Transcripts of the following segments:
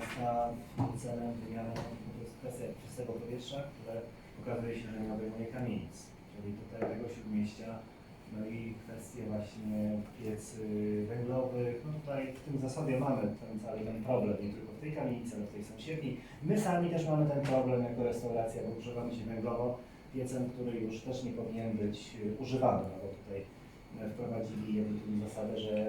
miasta celem wymiany czystego powietrza, które okazuje się, że nie obejmuje kamienic. Czyli tutaj tego śródmieścia, no i kwestie właśnie piecy węglowych. No tutaj w tym zasobie mamy ten cały ten problem, nie tylko w tej kamienicy, ale w tej sąsiedniej. My sami też mamy ten problem jako restauracja, bo używamy się węglowo piecem, który już też nie powinien być y, używany, no bo tutaj wprowadzili jakby tu zasadę, że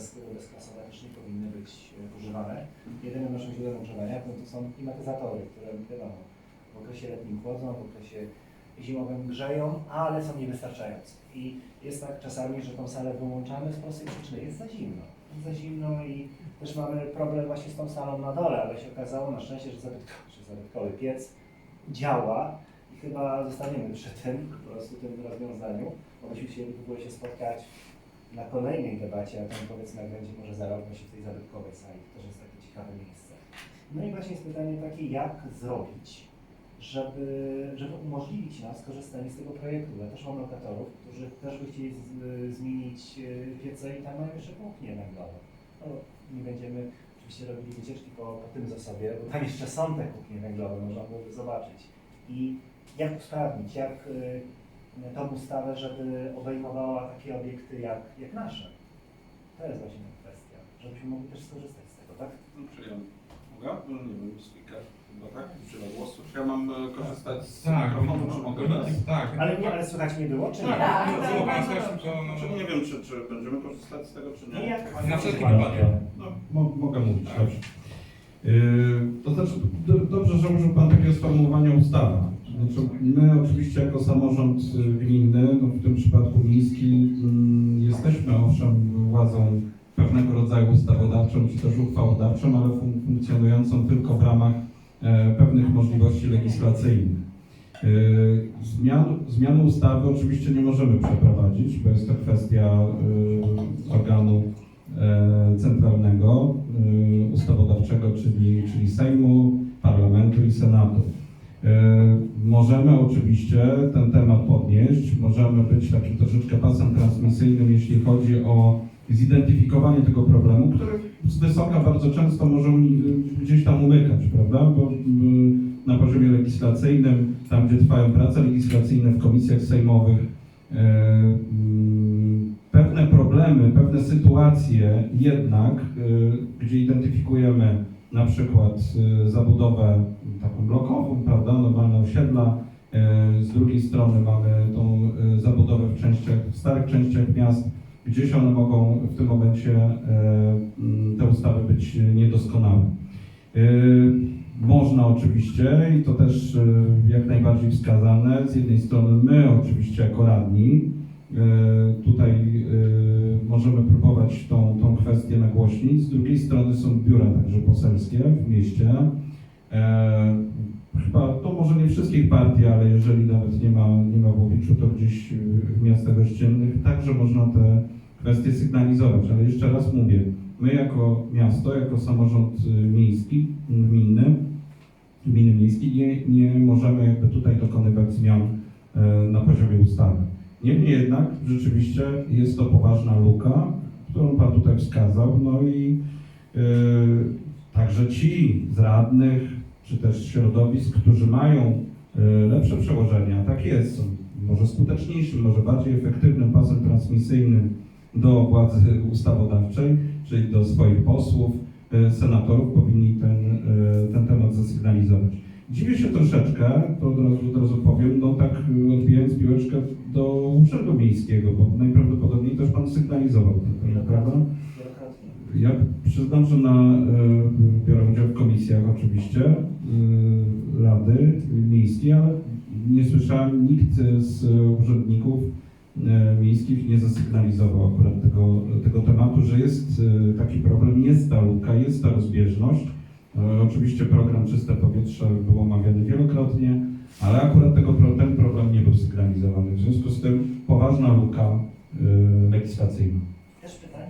już bez, bezklasowe też nie powinny być e, używane. Jedynym naszym źródłem ogrzewania to, są klimatyzatory, które wiadomo, w okresie letnim chłodzą, w okresie zimowym grzeją, ale są niewystarczające. I jest tak czasami, że tą salę wyłączamy z prostej przyczyny, jest za zimno. Jest za zimno i też mamy problem właśnie z tą salą na dole, ale się okazało na szczęście, że zabytkowy, zabytkowy piec działa i chyba zostaniemy przy tym, po prostu tym rozwiązaniu, bo byśmy chcieli w ogóle się spotkać na kolejnej debacie, a tam powiedzmy będzie może za rok właśnie w tej zabytkowej sali, to też jest takie ciekawe miejsce. No i właśnie jest pytanie takie, jak zrobić, żeby, żeby umożliwić nas korzystanie z tego projektu. Ja też mam lokatorów, którzy też by chcieli z, zmienić e, piece i tam mają jeszcze kuchnię węglową. No, nie będziemy oczywiście robili wycieczki po, po tym zasobie, bo tam jeszcze są te kuchnie węglowe, można byłoby zobaczyć. I jak usprawnić, jak y, tą ustawę, żeby obejmowała takie obiekty jak, jak nasze. To jest właśnie ta kwestia, żebyśmy mogli też skorzystać z tego, tak? No, Czy ja mogę? No, nie wiem, speaker chyba tak? Używa głosu. Czy ja mam e, korzystać z Tak, mikrofonu, czy mogę bez? Tak. Ale nie, ale słychać nie było, czy nie? Tak, Tak, tak, tak. to no, Czy nie wiem, czy, czy będziemy korzystać z tego, czy No nie. jak Na wszelki wypadek. No, Mo- mogę mówić, Tak. dobrze. Yy, to znaczy, do, dobrze, że użył Pan takiego sformułowania ustawa. Znaczy, my oczywiście jako samorząd gminny, no w tym przypadku miejski, mm, jesteśmy owszem władzą pewnego rodzaju ustawodawczą czy też uchwałodawczą, ale fun- funkcjonującą tylko w ramach e, pewnych możliwości legislacyjnych. Yy, Zmian, zmiany ustawy oczywiście nie możemy przeprowadzić, bo jest to kwestia y, organu e, centralnego, e, ustawodawczego, czyli, czyli Sejmu, Parlamentu i Senatu. E, Możemy oczywiście ten temat podnieść, możemy być takim troszeczkę pasem transmisyjnym, jeśli chodzi o zidentyfikowanie tego problemu, który z wysoka bardzo często może uni- gdzieś tam umykać, prawda? Bo mm, na poziomie legislacyjnym, tam gdzie trwają prace legislacyjne w komisjach sejmowych, e, mm, pewne problemy, pewne sytuacje jednak, e, gdzie identyfikujemy na przykład zabudowę taką blokową, osiedla, e, z drugiej strony mamy tą e, zabudowę w częściach, w starych częściach miast, gdzieś one mogą w tym momencie, e, te ustawy być niedoskonałe. Można oczywiście i to też jak najbardziej wskazane. Z jednej strony my oczywiście jako radni tutaj możemy próbować tą, tą kwestię nagłośnić. Z drugiej strony są biura także poselskie w mieście. Chyba to może nie wszystkich partii, ale jeżeli nawet nie ma, nie ma w Łowiczu, to gdzieś w miastach ościennych także można te kwestie sygnalizować. Ale jeszcze raz mówię, my jako miasto, jako samorząd y, miejski, gminny, gminy miejskiej nie, nie możemy jakby tutaj dokonywać zmian e, na poziomie ustawy. Niemniej jednak rzeczywiście jest to poważna luka, którą Pan tutaj wskazał, no i e, także ci z radnych, czy też środowisk, którzy mają e, lepsze przełożenia, tak jest, są może skuteczniejszym, może bardziej efektywnym pasem transmisyjnym do władzy ustawodawczej, czyli do swoich posłów, e, senatorów, powinni ten, e, ten temat zasygnalizować. Dziwię się troszeczkę, to od razu, od razu powiem, no tak odbijając piłeczkę do Urzędu Miejskiego, bo najprawdopodobniej też Pan sygnalizował ten temat, prawda? Ja przyznam, że na, oczywiście e, Rady Miejskiej, ale nie słyszałem, nikt z urzędników e, miejskich nie zasygnalizował akurat tego, tego tematu, że jest e, taki problem, jest ta luka, jest ta rozbieżność. Oczywiście program Czyste Powietrze był omawiany wielokrotnie, ale akurat tego, ten problem nie był sygnalizowany. W związku z tym poważna luka legislacyjna.